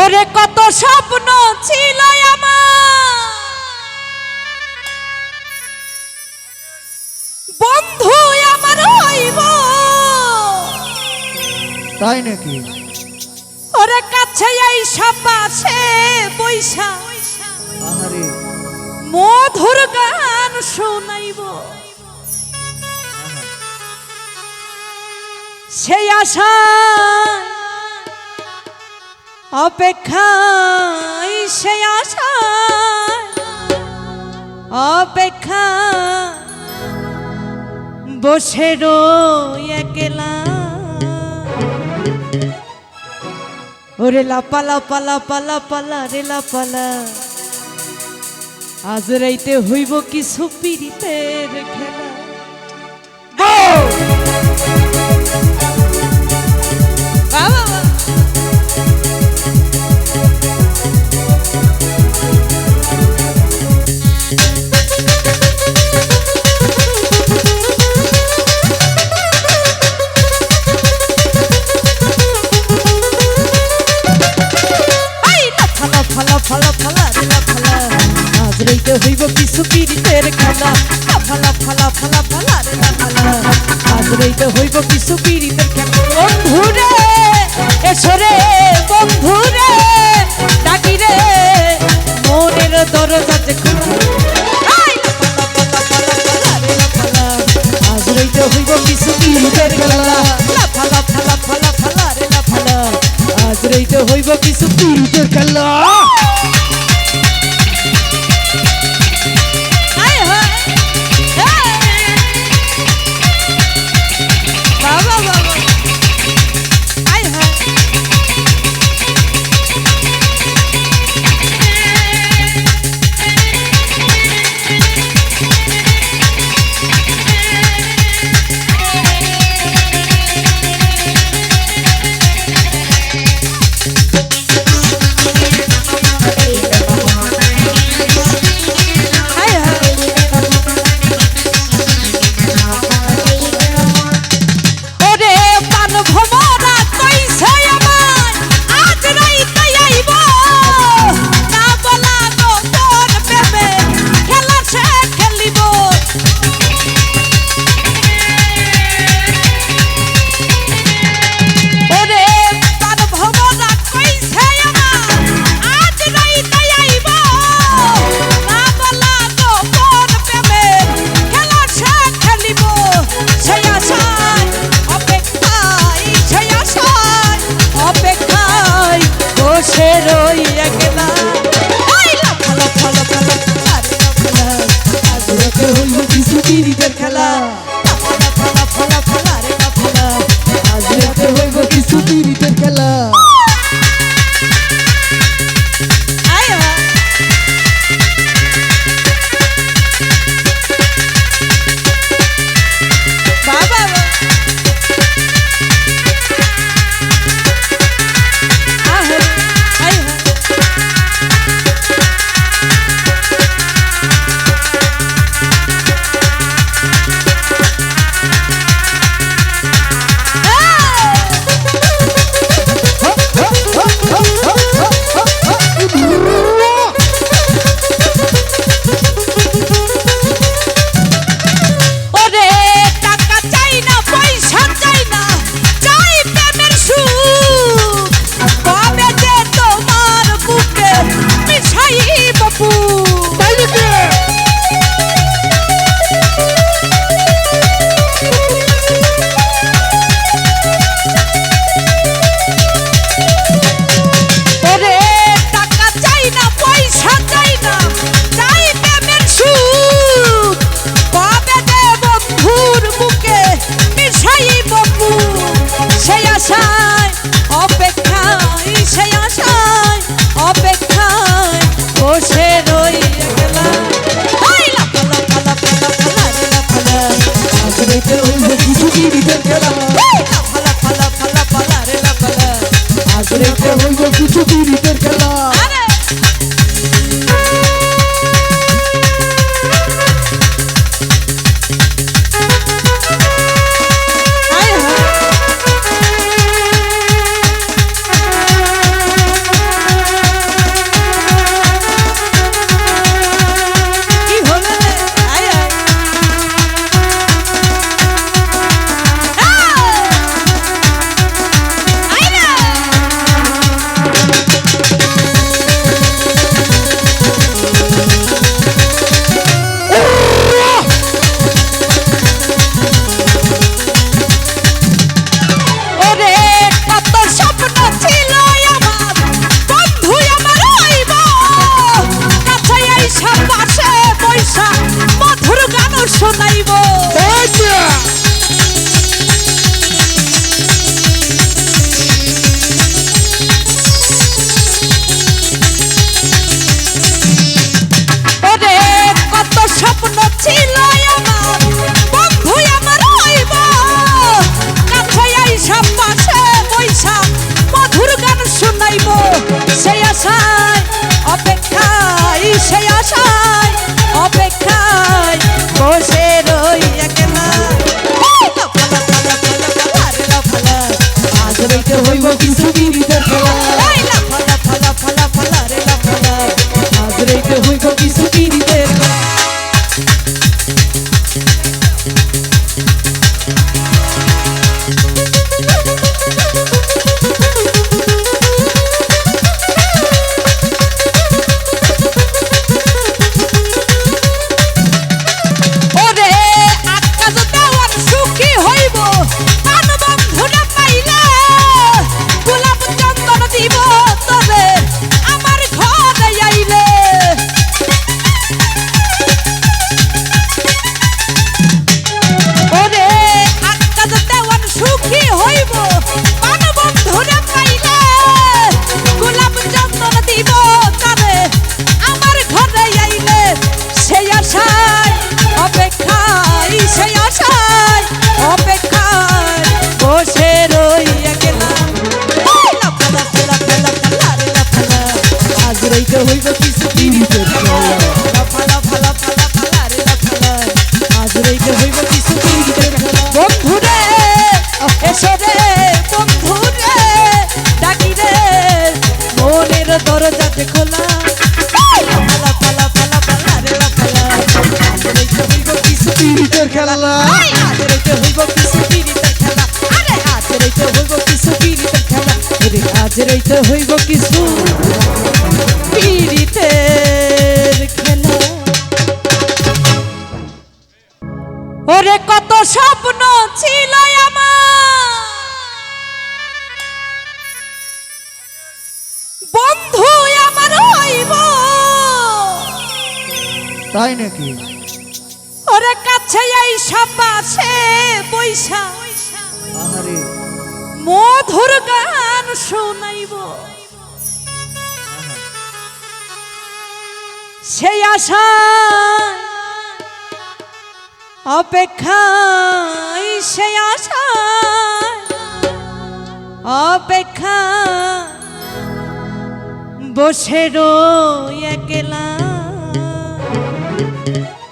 ওরে কত স্বপ্ন ছিল বন্ধু আমার হইব। তাই নাকি? ওরে কাছে এই সাপাশে বৈশা। মধুর গান শোনাইব। সেই আশা অপেক্ষা বসে ওরে লাপালা পালা পালা পালা রে লাপালা আজ রাইতে হইব কিছু পিড়িতের খেলা। বাবা। বুঝলাইতে হইব কিছু পীড়িতের খেলা। ফালা ফালা ফালা ফালা রে ফালা। বুঝলাইতে হইব কিছু পীড়িতের খেলা। বন্ধু রে, এসো রে, বন্ধু রে, ডাকি রে। মনের দরজা যে খুলে বসে রই একলা। খেলা আজ রাতে হইব কিছু তিরিতের খেলা get up. রইতে হইব কিছু লা। আজ রইতে হইব কিছু পিড়িতের খেলা বন্ধুরে এসো রে বন্ধুরে ডাকি রে মনের দরজাতে খোলা পিড়িতের খেলা আজ রইতে হইব কিছু পিড়িতের খেলা আরে আজ রইতে হইব কিছু পিড়িতের খেলা আজ রইতে হইব কিছু স্বপ্ন ছিল আমার। বন্ধু আমার হইব। তাই নাকি? ওরে কাছে এই পাশে বৈশা। আহারে। মধুর গান শোনাইব। সেই আশা অপেক্ষায় সে আশা। অপেক্ষা বসে রো একলা।